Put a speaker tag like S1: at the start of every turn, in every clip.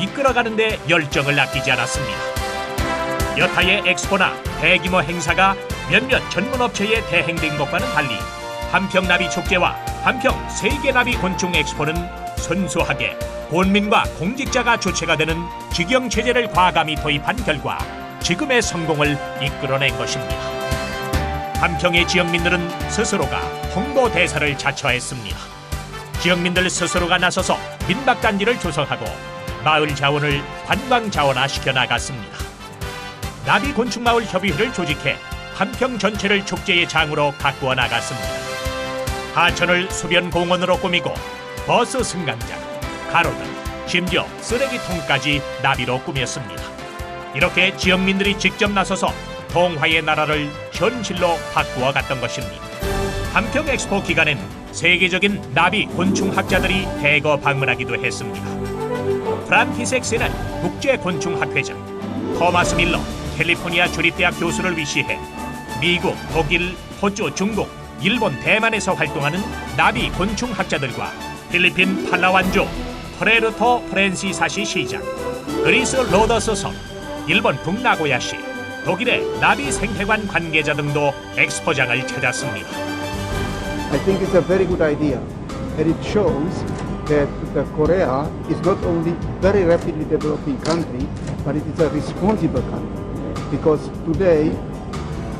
S1: 이끌어가는 데 열정을 아끼지 않았습니다. 여타의 엑스포나 대규모 행사가 몇몇 전문 업체의 대행된 것과는 달리 한평 나비 축제와 한평 세계 나비 곤충 엑스포는 순수하게 본민과 공직자가 주체가 되는 직영 체제를 과감히 도입한 결과 지금의 성공을 이끌어낸 것입니다. 한평의 지역민들은 스스로가 홍보 대사를 자처했습니다. 지역민들 스스로가 나서서 민박단지를 조성하고 마을 자원을 관광 자원화시켜 나갔습니다. 나비 곤충마을 협의회를 조직해 한평 전체를 축제의 장으로 가꾸어 나갔습니다. 하천을 수변 공원으로 꾸미고 버스 승강장, 가로등, 심지어 쓰레기통까지 나비로 꾸몄습니다. 이렇게 지역민들이 직접 나서서 동화의 나라를 현실로 바꾸어 갔던 것입니다. 한평 엑스포 기간엔 세계적인 나비 곤충 학자들이 대거 방문하기도 했습니다. 프란티색 세난 국제 곤충 학회장, 토마스 밀러 캘리포니아 주립대학 교수를 위시해 미국, 독일, 호주, 중국, 일본, 대만에서 활동하는 나비 곤충 학자들과 필리핀 팔라완주 프레르토 프랜시사시 시장, 그리스 로더스 섬, 일본 북나고야시, 독일의 나비 생태관 관계자 등도 엑스포장을 찾았습니다.
S2: I think it's a very good idea, and it shows that the Korea is not only very rapidly developing country, but it is a responsible country. Because today,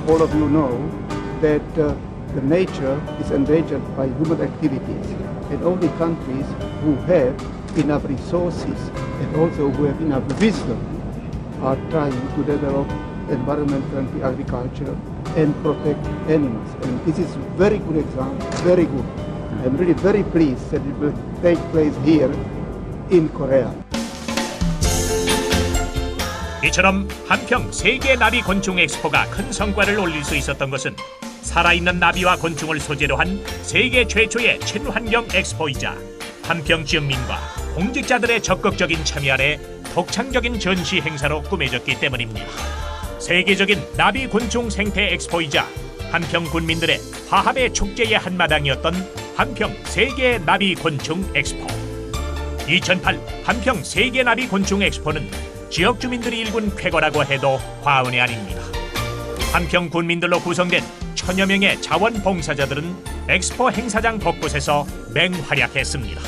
S2: all of you know that uh, the nature is endangered by human activities, and only countries who have enough resources and also who have enough wisdom are trying to develop environment friendly agriculture and protect animals. And this is very good example, very good. I'm really very pleased that it will take place here in Korea.
S1: 이처럼 한평 세계 나비 곤충 엑스포가 큰 성과를 올릴 수 있었던 것은 살아있는 나비와 곤충을 소재로 한 세계 최초의 친환경 엑스포이자 한평 지역민과 공직자들의 적극적인 참여 아래 독창적인 전시 행사로 꾸며졌기 때문입니다. 세계적인 나비 곤충 생태 엑스포이자 한평 군민들의 화합의 축제의 한마당이었던 한평 세계 나비 곤충 엑스포. 2008 한평 세계 나비 곤충 엑스포는 지역 주민들이 일군 쾌거라고 해도 과언이 아닙니다. 한평 군민들로 구성된 천여 명의 자원봉사자들은 엑스포 행사장 곳곳에서 맹활약했습니다.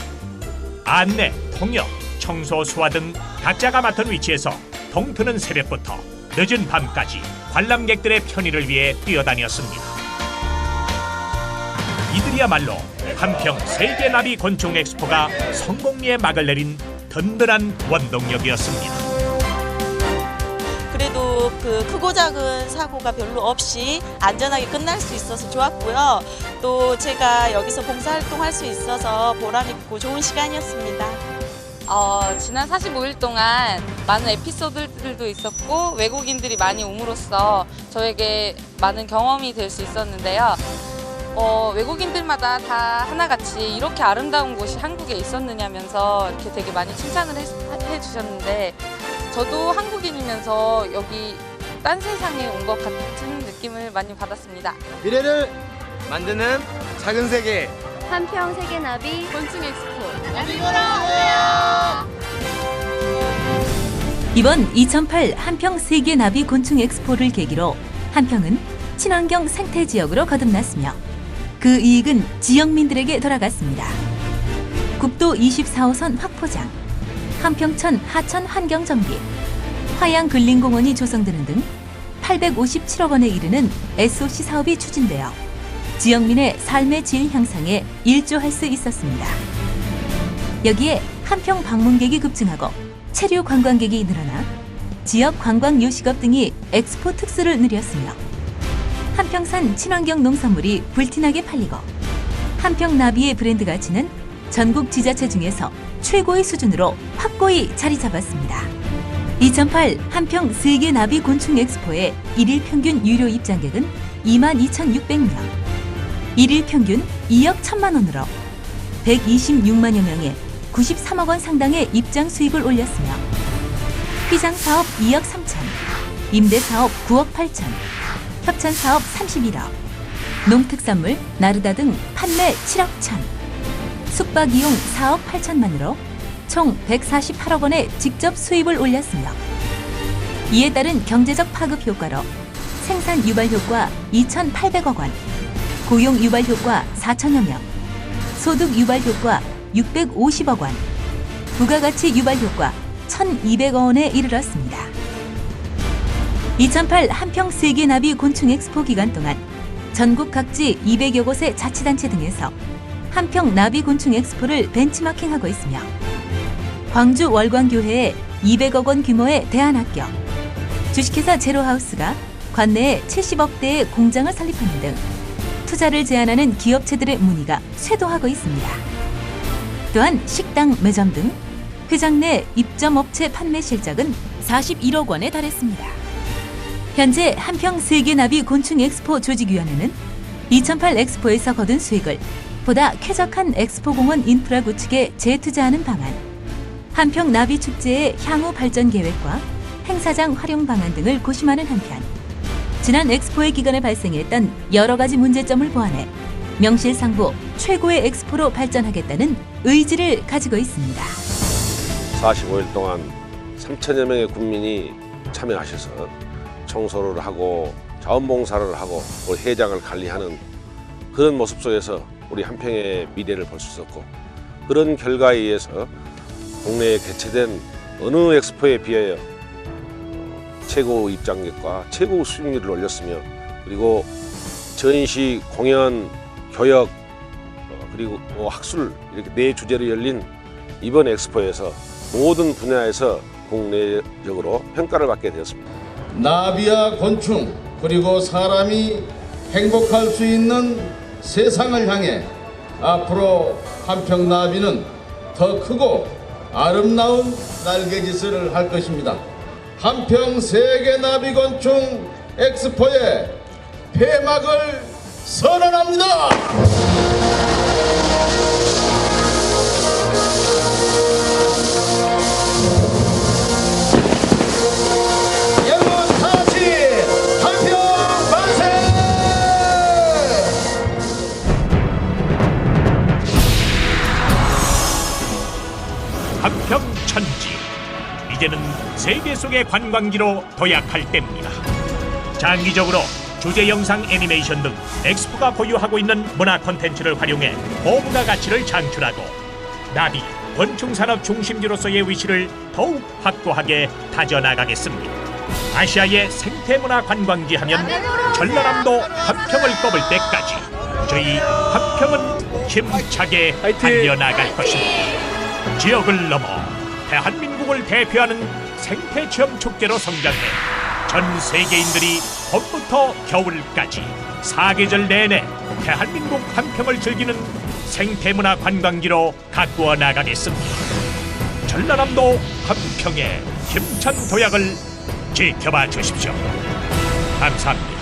S1: 안내, 통역, 청소, 수화 등 각자가 맡은 위치에서 동트는 새벽부터 늦은 밤까지 관람객들의 편의를 위해 뛰어다녔습니다. 이들이야말로 한평 세계 나비 곤충 엑스포가 성공리에 막을 내린 든든한 원동력이었습니다.
S3: 그래도 그 크고 작은 사고가 별로 없이 안전하게 끝날 수 있어서 좋았고요. 또 제가 여기서 봉사활동할 수 있어서 보람 있고 좋은 시간이었습니다.
S4: 어, 지난 45일 동안 많은 에피소드들도 있었고 외국인들이 많이 옴으로써 저에게 많은 경험이 될 수 있었는데요. 어, 외국인들마다 다 하나같이 이렇게 아름다운 곳이 한국에 있었느냐면서 이렇게 되게 많이 칭찬을 해, 해 주셨는데 저도 한국인이면서 여기 딴 세상에 온 것 같은 느낌을 많이 받았습니다.
S5: 미래를 만드는 작은 세계
S6: 한평 세계나비
S4: 곤충 엑스포.
S7: 이번 2008 한평 세계 나비 곤충 엑스포를 계기로 한평은 친환경 생태 지역으로 거듭났으며 그 이익은 지역민들에게 돌아갔습니다. 국도 24호선 확포장, 한평천 하천 환경 정비, 화양 근린공원이 조성되는 등 857억 원에 이르는 SOC 사업이 추진되어 지역민의 삶의 질 향상에 일조할 수 있었습니다. 여기에 한평 방문객이 급증하고 체류 관광객이 늘어나 지역 관광 요식업 등이 엑스포 특수를 누렸으며 한평산 친환경 농산물이 불티나게 팔리고 한평 나비의 브랜드 가치는 전국 지자체 중에서 최고의 수준으로 확고히 자리 잡았습니다. 2008 한평 세계 나비 곤충 엑스포의 일일 평균 유료 입장객은 22,600명, 일일 평균 2억 1천만 원으로 126만여 명의 93억 원 상당의 입장 수입을 올렸으며 휘장 사업 2억 3천, 임대 사업 9억 8천, 협찬 사업 31억, 농특산물, 나르다 등 판매 7억 천, 숙박 이용 4억 8천만으로 총 148억 원의 직접 수입을 올렸으며 이에 따른 경제적 파급 효과로 생산 유발 효과 2,800억 원, 고용 유발 효과 4천여 명, 소득 유발 효과 650억 원, 부가가치 유발 효과 1,200억 원에 이르렀습니다. 2008 한평 세계 나비 곤충 엑스포 기간 동안 전국 각지 200여 곳의 자치단체 등에서 한평 나비 곤충 엑스포를 벤치마킹하고 있으며 광주 월광교회에 200억 원 규모의 대안학교, 주식회사 제로하우스가 관내에 70억대의 공장을 설립하는 등 투자를 제안하는 기업체들의 문의가 쇄도하고 있습니다. 또한 식당, 매점 등 회장 내 입점업체 판매 실적은 41억 원에 달했습니다. 현재 한평 세계나비 곤충 엑스포 조직위원회는 2008 엑스포에서 거둔 수익을 보다 쾌적한 엑스포공원 인프라 구축에 재투자하는 방안, 한평 나비 축제의 향후 발전 계획과 행사장 활용 방안 등을 고심하는 한편, 지난 엑스포의 기간에 발생했던 여러 가지 문제점을 보완해 명실상부 최고의 엑스포로 발전하겠다는 의지를 가지고 있습니다.
S8: 45일 동안 3천여 명의 국민이 참여하셔서 청소를 하고 자원봉사를 하고 또 해장을 관리하는 그런 모습 속에서 우리 한평의 미래를 볼 수 있었고 그런 결과에 의해서 국내에 개최된 어느 엑스포에 비하여 어, 최고 입장객과 최고 수익률을 올렸으며 그리고 전시, 공연, 교역 어, 그리고 뭐 학술 이렇게 네 주제로 열린 이번 엑스포에서 모든 분야에서 국내적으로 평가를 받게 되었습니다.
S9: 나비와 곤충 그리고 사람이 행복할 수 있는 세상을 향해 앞으로 한평 나비는 더 크고 아름다운 날개짓을 할 것입니다. 한평 세계 나비 곤충 엑스포의 폐막을 선언합니다.
S1: 천지 이제는 세계 속의 관광지로 도약할 때입니다. 장기적으로 주제 영상 애니메이션 등 엑스포가 보유하고 있는 문화 콘텐츠를 활용해 고부가 가치를 창출하고 나비 곤충 산업 중심지로서의 위치를 더욱 확고하게 다져나가겠습니다. 아시아의 생태문화 관광지 하면 전라남도 한평을 꼽을 때까지 저희 한평은 힘차게 달려나갈 것입니다. 지역을 넘어 대한민국을 대표하는 생태체험 축제로 성장해 전 세계인들이 봄부터 겨울까지 사계절 내내 대한민국 한평을 즐기는 생태문화 관광지로 가꾸어 나가겠습니다. 전라남도 한평의 힘찬 도약을 지켜봐 주십시오. 감사합니다.